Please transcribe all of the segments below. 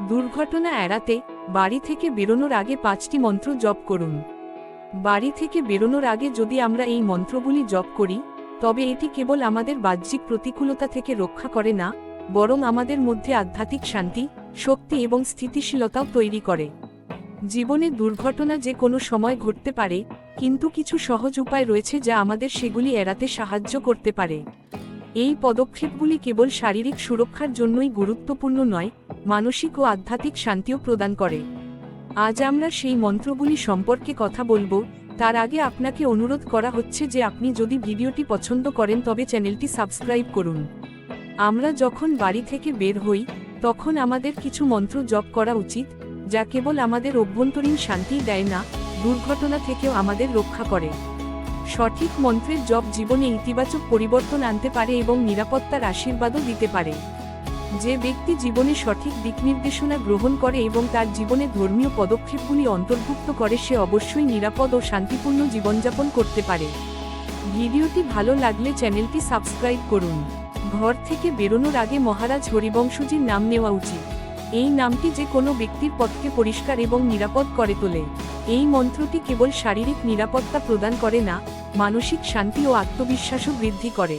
দুর্ঘটনা এড়াতে বাড়ি থেকে বেরোনোর আগে পাঁচটি মন্ত্র জপ করুন। বাড়ি থেকে বেরোনোর আগে যদি আমরা এই মন্ত্রগুলি জপ করি, তবে এটি কেবল আমাদের বাহ্যিক প্রতিকূলতা থেকে রক্ষা করে না, বরং আমাদের মধ্যে আধ্যাত্মিক শান্তি, শক্তি এবং স্থিতিশীলতাও তৈরি করে। জীবনে দুর্ঘটনা যে কোনো সময় ঘটতে পারে, কিন্তু কিছু সহজ উপায় রয়েছে যা আমাদের সেগুলি এড়াতে সাহায্য করতে পারে। এই পদক্ষেপগুলি কেবল শারীরিক সুরক্ষার জন্যই গুরুত্বপূর্ণ নয় মানসিক ও আধ্যাত্মিক শান্তিও প্রদান করে। আজ আমরা সেই মন্ত্রগুলি সম্পর্কে কথা বলব, তার আগে আপনাকে অনুরোধ করা হচ্ছে যে আপনি যদি ভিডিওটি পছন্দ করেন তবে চ্যানেলটি সাবস্ক্রাইব করুন। আমরা যখন বাড়ি থেকে বের হই, তখন আমাদের কিছু মন্ত্র জপ করা উচিত, যা কেবল আমাদের অভ্যন্তরীণ শান্তি দেয় না, দুর্ঘটনা থেকেও আমাদের রক্ষা করে। সঠিক মন্ত্রের জপ জীবনে ইতিবাচক পরিবর্তন আনতে পারে এবং নিরাপত্তার আশীর্বাদও দিতে পারে। যে ব্যক্তি জীবনে সঠিক দিক নির্দেশনা গ্রহণ করে এবং তার জীবনে ধর্মীয় পদক্ষেপগুলি অন্তর্ভুক্ত করে, সে অবশ্যই নিরাপদ ও শান্তিপূর্ণ জীবনযাপন করতে পারে। ভিডিওটি ভালো লাগলে চ্যানেলটি সাবস্ক্রাইব করুন। ঘর থেকে বেরোনোর আগে মহারাজ হরিবংশজির নাম নেওয়া উচিত। এই নামটি যে কোনো ব্যক্তির পথকে পরিষ্কার এবং নিরাপদ করে তোলে। এই মন্ত্রটি কেবল শারীরিক নিরাপত্তা প্রদান করে না, মানসিক শান্তি ও আত্মবিশ্বাসও বৃদ্ধি করে।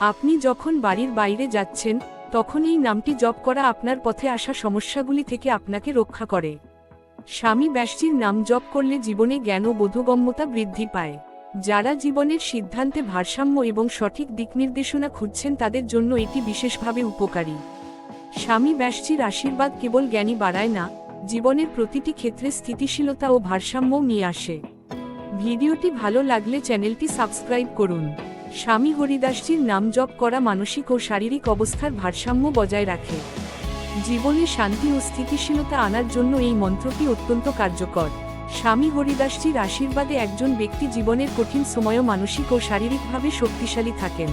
আপনি যখন বাড়ির বাইরে যাচ্ছেন তখন এই নামটি জপ করা আপনার পথে আসা সমস্যাগুলি থেকে আপনাকে রক্ষা করে। স্বামী ব্যাসজির নাম জপ করলে জীবনে জ্ঞান ও বোধগম্যতা বৃদ্ধি পায়। যারা জীবনের সিদ্ধান্তে ভারসাম্য এবং সঠিক দিকনির্দেশনা খুঁজছেন তাদের জন্য এটি বিশেষভাবে উপকারী। স্বামী ব্যাসজির আশীর্বাদ কেবল জ্ঞানী বাড়ায় না, জীবনের প্রতিটি ক্ষেত্রে স্থিতিশীলতা ও ভারসাম্যও নিয়ে আসে। ভিডিওটি ভালো লাগলে চ্যানেলটি সাবস্ক্রাইব করুন। স্বামী হরিদাসজির নাম জপ করা মানসিক ও শারীরিক অবস্থার ভারসাম্য বজায় রাখে। জীবনে শান্তি ও স্থিতিশীলতা আনার জন্য এই মন্ত্রটি অত্যন্ত কার্যকর। স্বামী হরিদাসজির আশীর্বাদে একজন ব্যক্তি জীবনের কঠিন সময়ও মানসিক ও শারীরিকভাবে শক্তিশালী থাকেন।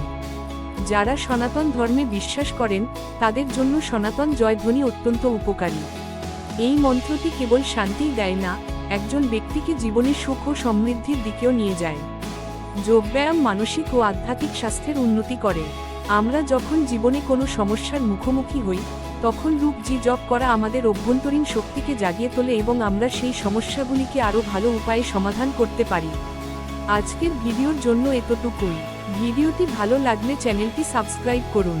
যারা সনাতন ধর্মে বিশ্বাস করেন, তাদের জন্য সনাতন জয়ধ্বনি অত্যন্ত উপকারী। এই মন্ত্রটি কেবল শান্তিই দেয় না, একজন ব্যক্তিকে জীবনে সুখ ও সমৃদ্ধির দিকেও নিয়ে যায়। যোগব্যায়াম মানসিক ও আধ্যাত্মিক স্বাস্থ্যের উন্নতি করে। আমরা যখন জীবনে কোনো সমস্যার মুখোমুখি হই, তখন রূপজি জপ করা আমাদের অভ্যন্তরীণ শক্তিকে জাগিয়ে তোলে এবং আমরা সেই সমস্যাগুলিকে আরও ভালো উপায়ে সমাধান করতে পারি। আজকের ভিডিওর জন্য এতটুকুই। ভিডিওটি ভালো লাগলে চ্যানেলটি সাবস্ক্রাইব করুন।